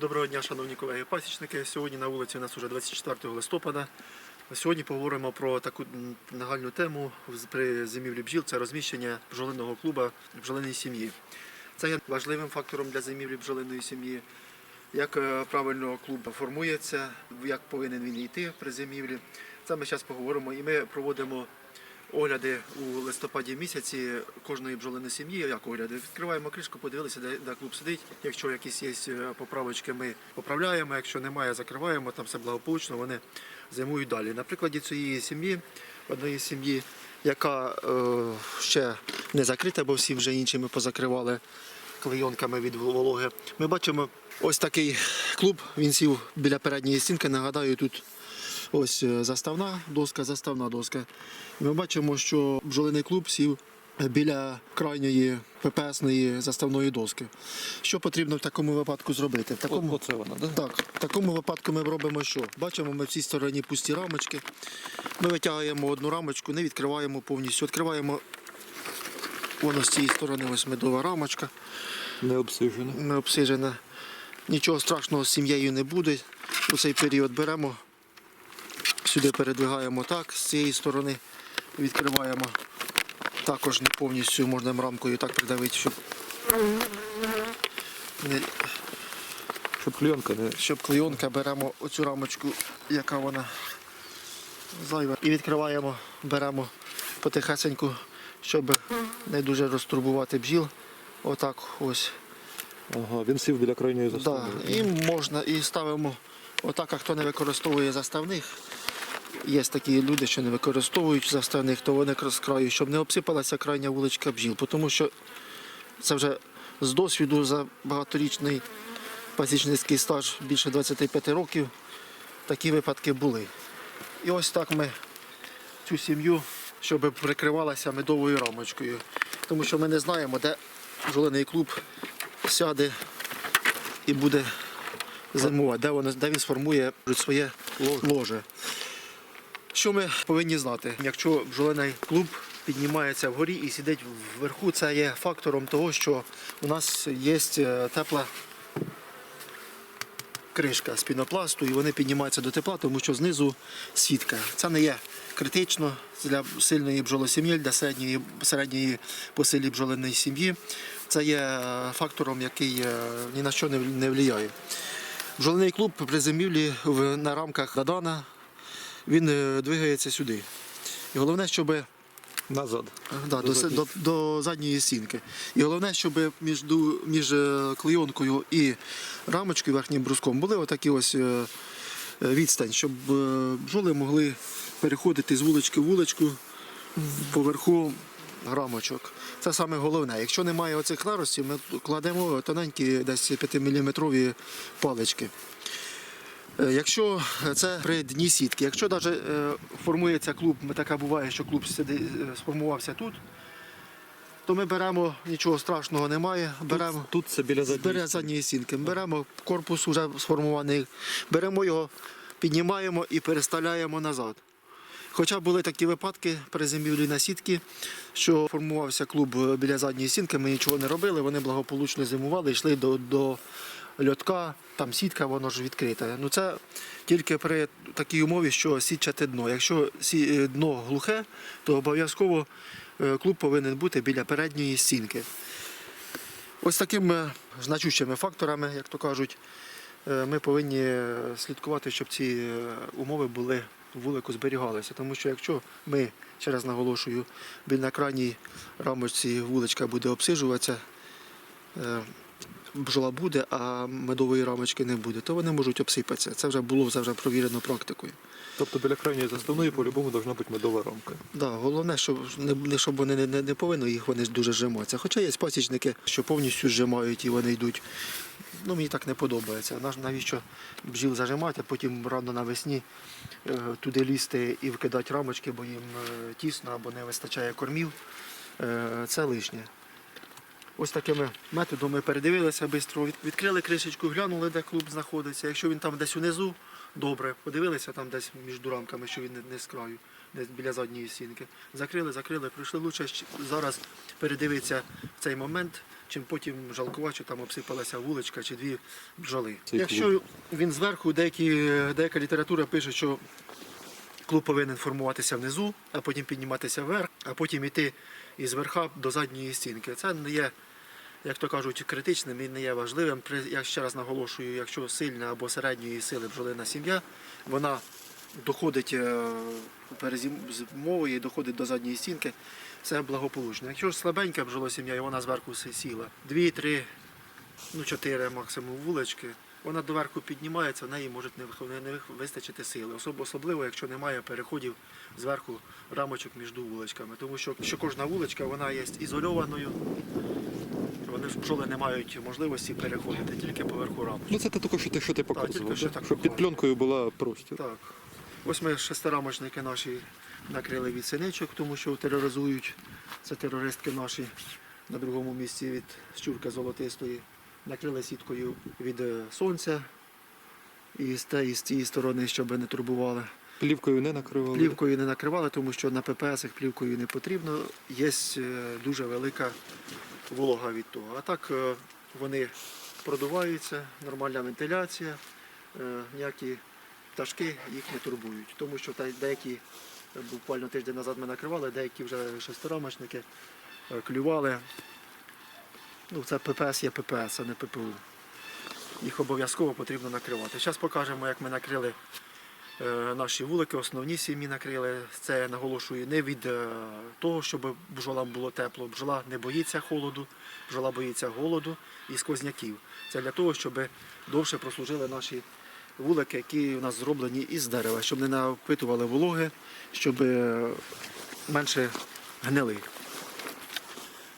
Доброго дня, шановні колеги-пасічники. Сьогодні на вулиці у нас вже 24 листопада. Сьогодні поговоримо про таку нагальну тему при зимівлі бджіл це розміщення бджолиного клуба бджолиної сім'ї. Це є важливим фактором для зимівлі бджолиної сім'ї. Як е, правильно клуб формується, як повинен він йти при зимівлі. Це ми зараз поговоримо і ми проводимо огляди у листопаді місяці кожної бджолиної сім'ї. Як огляди? Відкриваємо кришку, подивилися, де, де клуб сидить. Якщо якісь є е, поправочки, ми поправляємо. Якщо немає, закриваємо, там все благополучно, вони зимують далі. На прикладі цієї сім'ї, одної сім'ї, яка е, ще не закрита, бо всі вже інші ми позакривали клейонками від вологи. Ми бачимо ось такий клуб. Він сів біля передньої стінки. Нагадаю, тут ось е, заставна доска, заставна доска. Ми бачимо, що бджолиний клуб сів біля крайньої ППСної заставної доски. Що потрібно в такому випадку зробити? В такому... Оце вона, да? Так, в такому випадку ми робимо що? Бачимо, ми в цій стороні пусті рамочки. Ми витягуємо одну рамочку, не відкриваємо повністю. Відкриваємо воно з цієї сторони, ось медова рамочка, Не обсижена. не обсижена. Нічого страшного з сім'єю не буде. У цей період беремо, сюди передвигаємо так, з цієї сторони відкриваємо. Також не повністю можна рамкою так придавити, щоб не, Щоб клієнтка не. щоб клейонка беремо оцю рамочку, яка вона зайва, і відкриваємо, беремо потихесеньку, щоб не дуже розтурбувати бджіл. Отак ось. Ага, він сів біля крайньої Да. І можна, і ставимо отак, а хто не використовує заставних. Є такі люди, що не використовують заставних, то вони з щоб не обсипалася крайня вуличка бджіл. Тому що це вже з досвіду за багаторічний пасічницький стаж більше 25 років. Такі випадки були. І ось так ми цю сім'ю, щоб прикривалася медовою рамочкою. Тому що ми не знаємо, де бджолиний клуб сяде і буде зимувати, де, де він сформує своє ложе. Що ми повинні знати? Якщо бджолиний клуб піднімається вгорі і сидить вверху, це є фактором того, що у нас є е, тепла кришка з пінопласту, і вони піднімаються до тепла, тому що знизу сітка. Це не є критично для сильної бджолосім'ї, для середньої, середньої по силі бджолиної сім'ї. Це є е, фактором, який е, ні на що не, впливає. Бджолиний клуб при зимівлі на рамках Дадана він е, двигається сюди. І головне, щоб Назад. Да, до, До до, до задньої стінки. І головне, щоб між, між е, клейонкою і рамочкою верхнім бруском були отакі ось е, е, відстань, щоб е, бджоли могли переходити з вулички в вуличку поверху рамочок. Це саме головне. Якщо немає оцих наростів, ми кладемо тоненькі десь 5-мм палички. Е, Якщо це при дні сітки, якщо навіть формується клуб, така буває, що клуб е, сформувався тут, то ми беремо, нічого страшного немає, беремо Тут, тут це біля задньої. біля задньої стінки, беремо корпус вже сформований, беремо його, піднімаємо і переставляємо назад. Хоча були такі випадки при зимівлі на сітки, що формувався клуб е, біля задньої стінки, ми нічого не робили, вони благополучно зимували, йшли до, до льотка, там сітка, воно ж відкрита. Ну це тільки при такій умові, що сітчате дно. Якщо е, дно глухе, то обов'язково е, клуб повинен бути біля передньої стінки. Ось такими значущими факторами, як то кажуть, е, ми повинні е, слідкувати, щоб ці е, умови були вулику зберігалися. Тому що якщо ми, ще раз наголошую, біля крайній рамочці вуличка буде обсижуватися, е, бджола буде, а медової рамочки не буде, то вони можуть обсипатися. Це вже було це вже провірено практикою. Тобто біля крайньої заставної по-любому повинна бути медова рамка. Да, головне, щоб не, не щоб вони не, не, не повинні їх вони дуже зжиматися. Хоча є пасічники, що повністю зжимають і вони йдуть. Ну, мені так не подобається. Навіщо бджіл зажимати, а потім рано навесні е, туди лізти і вкидати рамочки, бо їм е, тісно або не вистачає кормів. Е, це лишнє. Ось такими методами передивилися швидко, відкрили кришечку, глянули, де клуб знаходиться. Якщо він там десь унизу, добре. Подивилися там десь між рамками, що він не, не з краю, десь біля задньої стінки. Закрили, закрили, прийшли. Лучше зараз передивитися в цей момент, чим потім жалкувати, що там обсипалася вуличка чи дві бджоли. Якщо він зверху, деякі, деяка література пише, що клуб повинен формуватися внизу, а потім підніматися вверх, а потім йти із верха до задньої стінки. Це не є, як то кажуть, критичним і не є важливим. Я ще раз наголошую, якщо сильна або середньої сили бджолина сім'я, вона доходить е, перезим- доходить до задньої стінки, це благополучно. Якщо ж слабенька бджолосім'я, і вона зверху сіла, дві, три, ну чотири максимум вулички, вона доверху піднімається, в неї може не вистачити сили. Особливо, якщо немає переходів зверху рамочок між вуличками. Тому що, що кожна вуличка вона є ізольованою. Вони ж бджоли не мають можливості переходити тільки поверху рамочок. Ну це те тільки що ти, що ти показував, що так щоб під пленкою була простір. Так. Ось ми шестирамочники наші накрили від синичок, тому що тероризують. Це терористки наші на другому місці від щурка золотистої. Накрили сіткою від е, сонця і з тієї, з тієї сторони, щоб не турбували. Плівкою не накривали. Плівкою не накривали, тому що на ППС плівкою не потрібно. Є е, дуже велика волога від того. А так е, вони продуваються, нормальна вентиляція, е, ніякі пташки їх не турбують. Тому що деякі, е, буквально тиждень назад ми накривали, деякі вже шестирамочники клювали. Ну, це ППС є ППС, а не ППУ. Їх обов'язково потрібно накривати. Зараз покажемо, як ми накрили наші вулики, основні сім'ї накрили. Це наголошую не від е, того, щоб бджолам було тепло. Бджола не боїться холоду, бджола боїться голоду і сквозняків. Це для того, щоб довше прослужили наші вулики, які у нас зроблені із дерева, щоб не напитували вологи, щоб е, менше гнили.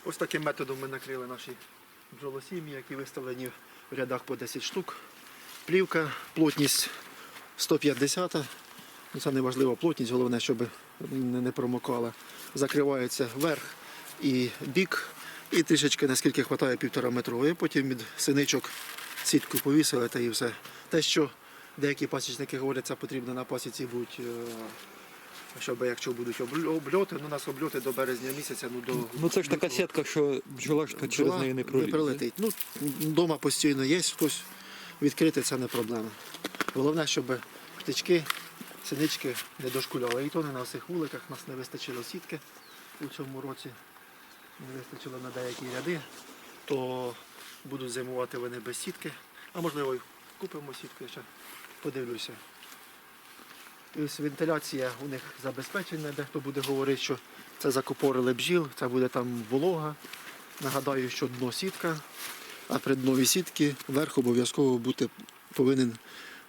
Ось таким методом ми накрили наші бджолосім'ї, які виставлені в рядах по 10 штук. Плівка, плотність 150. Ну, Це не важлива плотність, головне, щоб не не промокала. Закривається верх і бік, і трішечки, наскільки вистачає півтора метрової. Потім від синичок сітку повісили та і все. Те, що деякі пасічники говорять, це потрібно на пасіці будь, щоб якщо будуть обльоти, ну у нас обльоти до березня місяця, ну до Ну це ж така сітка, що бджола ж через неї не пролізе. прилетить. Ну, вдома постійно є, хтось відкрити це не проблема. Головне, щоб птички, синички не дошкуляли. І то не на всіх вуликах нас не вистачило сітки у цьому році. Не вистачило на деякі ряди, то будуть зимувати вони без сітки. А можливо, і купимо сітку, я ще подивлюся. І ось вентиляція у них забезпечена, дехто буде говорити, що це закупорили бджіл, це буде там волога. Нагадаю, що дно сітка, а при днові сітки верх обов'язково бути повинен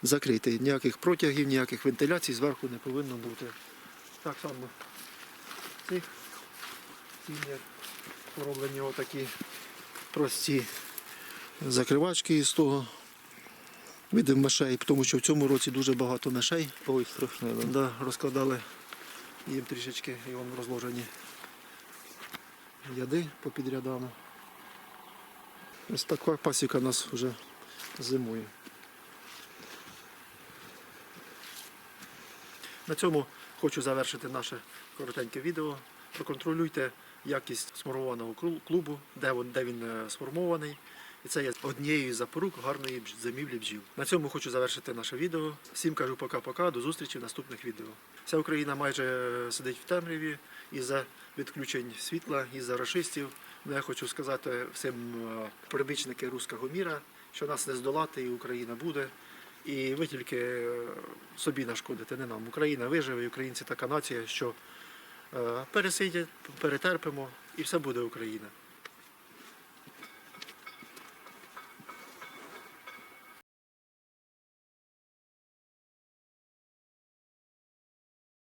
закритий. Ніяких протягів, ніяких вентиляцій зверху не повинно бути. Так само цих сім'ях пороблені отакі прості закривачки із того від мишей, тому що в цьому році дуже багато мишей. Ой, страшне. Да. Да, розкладали їм трішечки, і вон розложені яди по підрядам. Ось така пасіка у нас вже зимує. На цьому хочу завершити наше коротеньке відео. Проконтролюйте якість сформованого клубу, де він, е, сформований. І це є однією із запорук гарної зимівлі бджіл. На цьому хочу завершити наше відео. Всім кажу пока-пока, до зустрічі в наступних відео. Вся Україна майже е, сидить в темряві із-за відключень світла, із-за рашистів. Ну, я хочу сказати всім е, прибічники руського міра, що нас не здолати, і Україна буде. І ви тільки е, собі нашкодите, не нам. Україна виживе, і українці така нація, що е, пересидять, перетерпимо, і все буде Україна.